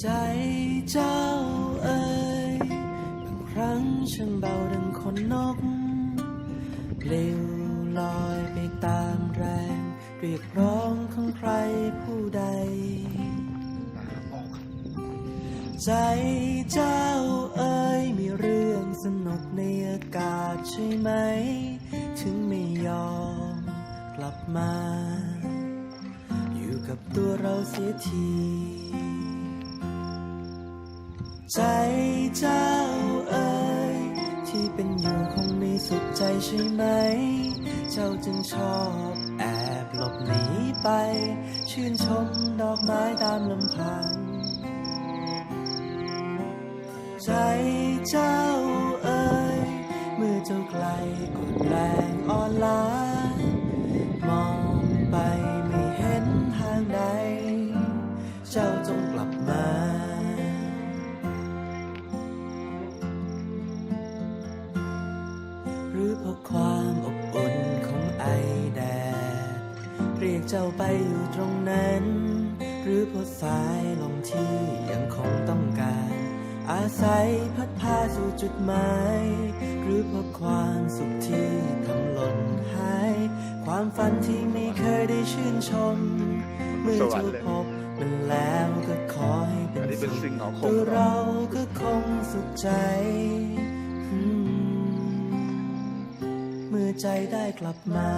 ใจเจ้าเอ่ยบางครั้งฉันเบาดังคนนกปลิวลอยไปตามแรง เรียกร้องของใครผู้ใด ใจเจ้าเอ่ยมีเรื่องสนุกในอากาศใช่ไหม ถึงไม่ยอมกลับมา อยู่กับตัวเราเสียที ใจเจ้าเอ่ยที่เป็นอยู่คงมีสุขใจใช่ไหม เจ้าจึงชอบแอบหลบหนีไป ชื่นชมดอกไม้ตามลำพัง ใจเจ้าเอ่ยเมื่อเจ้าไกลกดแรงอ่อนล้ามองไปไม่เห็นทางใด เจ้า รือเพราะความอบอุ่นของไอแดด เรียกเจ้าไปอยู่ตรงนั้น หรือเพราะสายลมที่ยังคงต้องการ อาศัยพัดพาสู่จุดหมาย หรือเพราะความสุขที่ทำหล่นหาย ความฝันที่ไม่เคยได้ชื่นชม เมื่อเจอพบมันแล้วก็ขอให้เป็นอันนี้เป็นสุขสิ่งของคตัมวเราก็คงสุขใจ ใจได้กลับมา